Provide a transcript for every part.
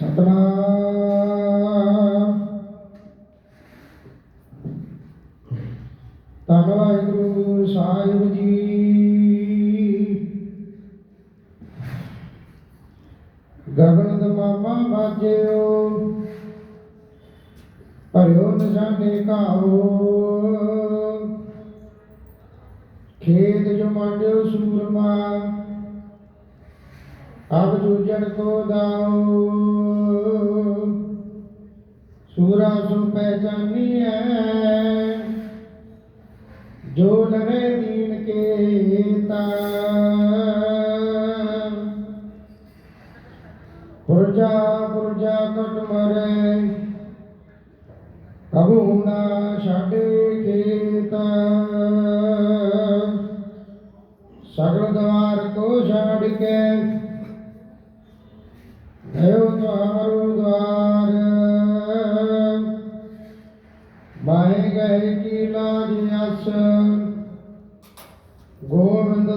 ਸਤਨਾਮ। ਧੰਨ ਵਾਹਿਗੁਰੂ, ਸਾਹਿਬ ਜੀ। ਗਗਨ ਦਮਾਮਾ ਬਾਜਿਓ ਭਰਿਓ ਨਿਸ਼ਾਨੇ ਘਾਵੋ ਖੇਤ ਜੋ ਮੰਡਿਓ ਸੂਰਮਾ ਅਬ ਜੂਜਣ ਕੋ ਦਾਓ ਸੂਰਾ ਸੁ ਹੈ ਜੋ ਲਰੇ ਦੀਨ ਕੇ ਤਾ ਪੁਰਜਾ ਪੁਰਜਾ ਕਟ ਮਰੇ। ਕਬੂ ਨਾ ਛਾਡੇ ਖੇਤਾ। ਸਗਲ ਦਵਾਰ ਕੋ ਛਾੜ ਕੇ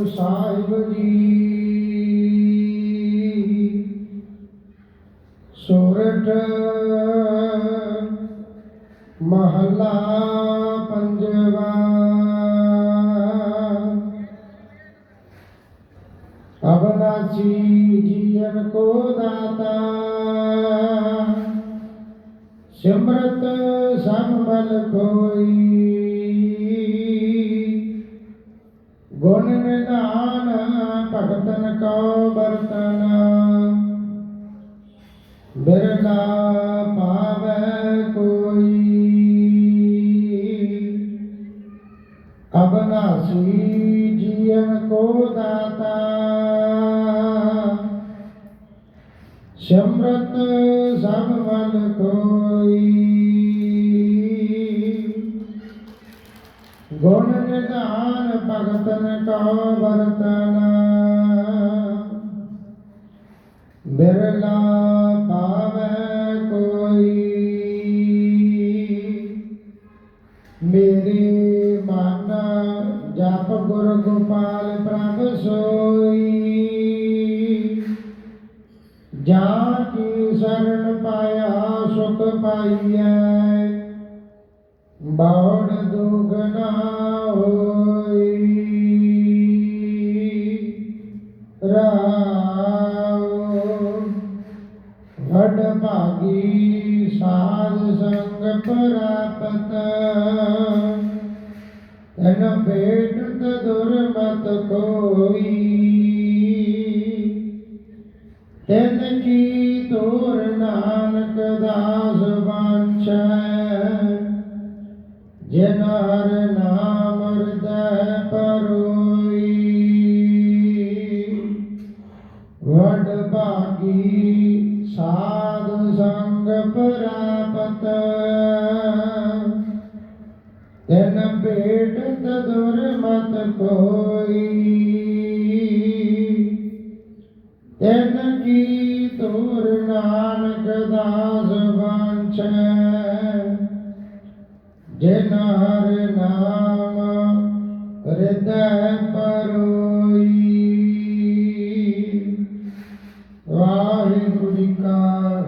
ਵਾਹਿਗੁਰੂ ਸਾਹਿਬ ਜੀ। ਸੋਰਠ ਮਹੱਲਾ ਪੰਜਵਾ। ਅਬਨਾਸੀ ਜੀਵਨ ਕੋ ਦਾਤਾ। ਸਿਮਰਤ ਸੰਭਲ ਕੋਈ ਅਬਨਾਸੀ ਜੀਵਨ ਕੋ ਦਾਤਾ। ਸਮਰਤ ਸਭ ਵੱਲ ਕੋਈ। ਗੁਣ ਨਿਧਾਨ ਭਗਤਨ ਕਾ ਵਰਤਨ। ਬਿਰਲਾ ਮੇਰੇ ਮਨ ਜਪ ਗੁਰ ਗੋਪਾਲ ਪ੍ਰਭ ਸੋਈ। ਜਾ ਕੀ ਸ਼ਰਨ ਪਾਇਆ, ਸੁਖ ਪਾਈਐ। ਬਾਉਣ ਦੁਖ ਨਾ ਹੋਈ। ਰਾਉ ਵਡ ਭਾਗੀ ਸਾਧ ਸੰਗ ਪ੍ਰਾਪਤ। ਤਨ ਭੇਟਤ ਦੁਰਮਤ ਕੋਈ। ਤਿਨ ਕੀ ਤੋਰ ਨਾਨਕ ਦਾਸ ਬਾਂਛੈ ਜਿਨ ਹਰ ਪ੍ਰਾਪਤ ਤਿਨ ਭੇਟਤ ਦੁਰਮਤ ਕੋਈ। ਤਿਨ ਕੀ ਤੋਰ ਨਾਨਕ ਦਾਸ ਵਾਂਛੈ। ਜਿਨ ਹਰ ਨਾਮ ਹਿਰਦੈ ਪਰੋਈ। ਵਾਹਿਗੁਰੂ ਜੀ ਕਾ